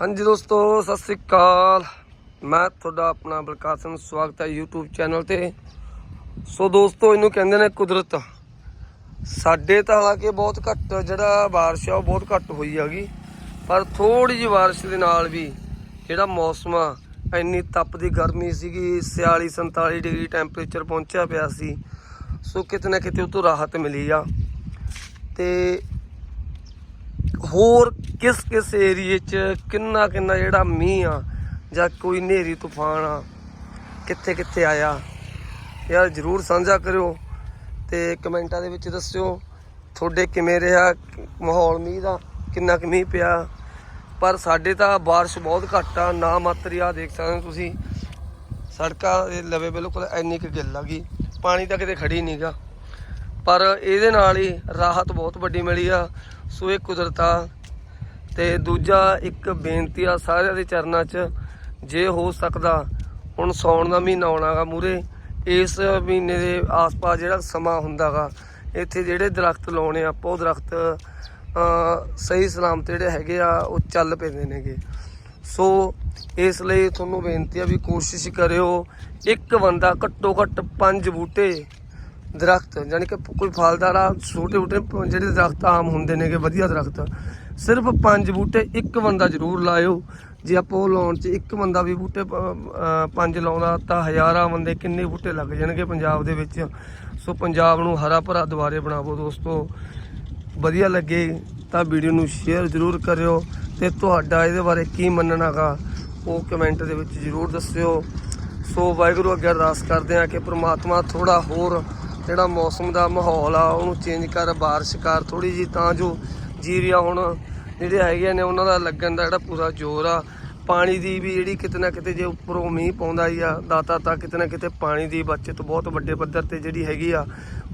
ਹਾਂਜੀ ਦੋਸਤੋ, ਸਤਿ ਸ੍ਰੀ ਅਕਾਲ। ਮੈਂ ਤੁਹਾਡਾ ਆਪਣਾ ਬਲਕਾਰ ਸਿੰਘ, ਸਵਾਗਤ ਹੈ YouTube ਚੈਨਲ ਤੇ। ਸੋ ਦੋਸਤੋ, ਇਹਨੂੰ ਕਹਿੰਦੇ ਨੇ ਕੁਦਰਤ। ਸਾਡੇ ਤਾਂ ਹਾਲਾਂਕਿ ਬਹੁਤ ਘੱਟ, ਜਿਹੜਾ ਬਾਰਿਸ਼ ਆ, ਉਹ ਬਹੁਤ ਘੱਟ ਹੋਈ ਹੈਗੀ। ਪਰ ਥੋੜੀ ਜਿਹੀ ਬਾਰਿਸ਼ ਦੇ ਨਾਲ ਵੀ ਜਿਹੜਾ ਮੌਸਮ ਆ, ਇੰਨੀ ਤਪਦੀ ਗਰਮੀ ਸੀਗੀ 46 47 ਡਿਗਰੀ ਟੈਂਪਰੇਚਰ ਪਹੁੰਚਿਆ ਪਿਆ ਸੀ। ਸੋ ਕਿਤੇ ਨਾ ਕਿਤੇ ਉਹ ਤੋਂ ਰਾਹਤ ਮਿਲੀ ਆ। ਤੇ ਹੋਰ ਕਿਸ ਕਿਸ ਏਰੀਏ 'ਚ ਕਿੰਨਾ ਕਿੰਨਾ ਜਿਹੜਾ ਮੀਂਹ ਆ, ਜਾਂ ਕੋਈ ਹਨੇਰੀ ਤੂਫਾਨ ਆ, ਕਿੱਥੇ ਕਿੱਥੇ ਆਇਆ? ਯਾਰ ਜਰੂਰ ਸਾਂਝਾ ਕਰਿਓ ਤੇ ਕਮੈਂਟਾਂ ਦੇ ਵਿੱਚ ਦੱਸਿਓ, ਤੁਹਾਡੇ ਕਿਵੇਂ ਰਿਹਾ ਮਾਹੌਲ ਮੀਂਹ ਦਾ, ਕਿੰਨਾ ਕੁ ਮੀਂਹ ਪਿਆ? ਪਰ ਸਾਡੇ ਤਾਂ ਬਾਰਿਸ਼ ਬਹੁਤ ਘੱਟ ਆ, ਨਾ ਮਾਤਰ ਆ, ਦੇਖ ਸਕਦੇ ਹੋ ਤੁਸੀਂ। ਸੜਕਾਂ ਦੇ ਲਵੇ ਬਿਲਕੁਲ ਇੰਨੀ ਕੁ ਗਿੱਲ ਆ ਗਈ, ਪਾਣੀ ਤਾਂ ਕਿਤੇ ਖੜੀ ਨਹੀਂਗਾ ਪਰ ਇਹਦੇ ਨਾਲ ਹੀ ਰਾਹਤ ਬਹੁਤ ਵੱਡੀ ਮਿਲੀ ਆ ਸੋ ਇਹ ਕੁਦਰਤ ਆ ਤੇ ਦੂਜਾ ਇੱਕ ਬੇਨਤੀ ਆ ਸਾਰਿਆਂ ਦੇ ਚਰਨਾਂ 'ਚ, ਜੇ ਹੋ ਸਕਦਾ ਹੁਣ ਸੌਣ ਦਾ ਮਹੀਨਾ ਆਉਣਾਗਾ ਮੂਰੇ ਇਸ ਮਹੀਨੇ ਦੇ ਆਸ-ਪਾਸ ਜਿਹੜਾ ਸਮਾਂ ਹੁੰਦਾਗਾ ਇੱਥੇ ਜਿਹੜੇ ਦਰਖਤ ਲਾਉਣੇ ਆ, ਆਪਾਂ ਉਹ ਦਰਖਤ ਸਹੀ ਸਲਾਮਤ ਜਿਹੜੇ ਹੈਗੇ ਆ, ਉਹ ਚੱਲ ਪੈਂਦੇ ਨੇਗੇ। ਸੋ ਇਸ ਲਈ ਤੁਹਾਨੂੰ ਬੇਨਤੀ ਆ ਵੀ ਕੋਸ਼ਿਸ਼ ਕਰਿਓ, ਇੱਕ ਬੰਦਾ ਘੱਟੋ ਘੱਟ ਪੰਜ ਬੂਟੇ ਦਰਖਤ ਯਾਨੀ ਕਿ ਕੋਈ ਫਲਦਾਰ ਆ ਛੋਟੇ ਛੋਟੇ ਜਿਹੜੇ ਦਰਖਤ ਆਮ ਹੁੰਦੇ ਨੇਗੇ, ਵਧੀਆ ਦਰਖਤ ਸਿਰਫ ਪੰਜ ਬੂਟੇ ਇੱਕ ਬੰਦਾ ਜ਼ਰੂਰ ਲਾਇਓ। ਜੇ ਆਪਾਂ ਉਹ ਲਾਉਣ 'ਚ ਇੱਕ ਬੰਦਾ ਵੀ ਬੂਟੇ ਪੰਜ ਲਾਉਂਦਾ ਤਾਂ ਹਜ਼ਾਰਾਂ ਬੰਦੇ ਕਿੰਨੇ ਬੂਟੇ ਲੱਗ ਜਾਣਗੇ ਪੰਜਾਬ ਦੇ ਵਿੱਚ। ਸੋ ਪੰਜਾਬ ਨੂੰ ਹਰਾ ਭਰਾ ਦੁਬਾਰੇ ਬਣਾਵੋ ਦੋਸਤੋ। ਵਧੀਆ ਲੱਗੇ ਤਾਂ ਵੀਡੀਓ ਨੂੰ ਸ਼ੇਅਰ ਜ਼ਰੂਰ ਕਰਿਓ ਤੇ ਤੁਹਾਡਾ ਇਹਦੇ ਬਾਰੇ ਕੀ ਮੰਨਣਾਗਾ ਉਹ ਕਮੈਂਟ ਦੇ ਵਿੱਚ ਜ਼ਰੂਰ ਦੱਸਿਓ। ਸੋ ਵਾਹਿਗੁਰੂ ਅੱਗੇ ਅਰਦਾਸ ਕਰਦੇ ਆ ਕਿ ਪ੍ਰਮਾਤਮਾ ਥੋੜਾ ਹੋਰ ਜਿਹੜਾ ਮੌਸਮ ਦਾ ਮਾਹੌਲ ਆ, ਉਹਨੂੰ ਚੇਂਜ ਕਰ, ਬਾਰਿਸ਼ ਕਰ ਥੋੜੀ ਜੀ ਤਾਂ ਜੋ ਜੀਰੀਆ ਹੁਣ, ਜਿਹੜੇ ਹੈਗੇ ਨੇ ਉਹਨਾਂ ਦਾ ਲੱਗਣ ਦਾ ਜਿਹੜਾ ਪੂਰਾ ਜ਼ੋਰ ਆ। ਪਾਣੀ ਦੀ ਵੀ ਜਿਹੜੀ ਕਿਤੇ ਨਾ ਕਿਤੇ ਜੇ ਉੱਪਰੋਂ ਮੀਂਹ ਪਾਉਂਦਾ ਹੀ ਆ, ਦਾਤਾ ਤਾਂ ਕਿਤੇ ਨਾ ਕਿਤੇ ਪਾਣੀ ਦੀ ਬਚਤ ਬਹੁਤ ਵੱਡੇ ਪੱਧਰ ਤੇ ਜਿਹੜੀ ਹੈਗੀ ਆ,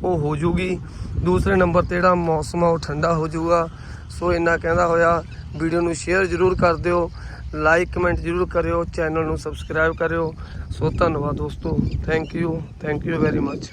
ਉਹ ਹੋ ਜੂਗੀ। ਦੂਸਰੇ ਨੰਬਰ ਤੇ ਜਿਹੜਾ ਮੌਸਮ ਆ, ਉਹ ਠੰਡਾ ਹੋ ਜਾਊਗਾ ਸੋ ਇੰਨਾ ਕਹਿੰਦਾ ਹੋਇਆ, ਵੀਡੀਓ ਨੂੰ ਸ਼ੇਅਰ ਜ਼ਰੂਰ ਕਰ ਦਿਓ। ਲਾਈਕ, ਕਮੈਂਟ ਜ਼ਰੂਰ ਕਰਿਓ। ਚੈਨਲ ਨੂੰ ਸਬਸਕ੍ਰਾਈਬ ਕਰਿਓ। ਸੋ ਧੰਨਵਾਦ ਦੋਸਤੋ। Thank you thank you very much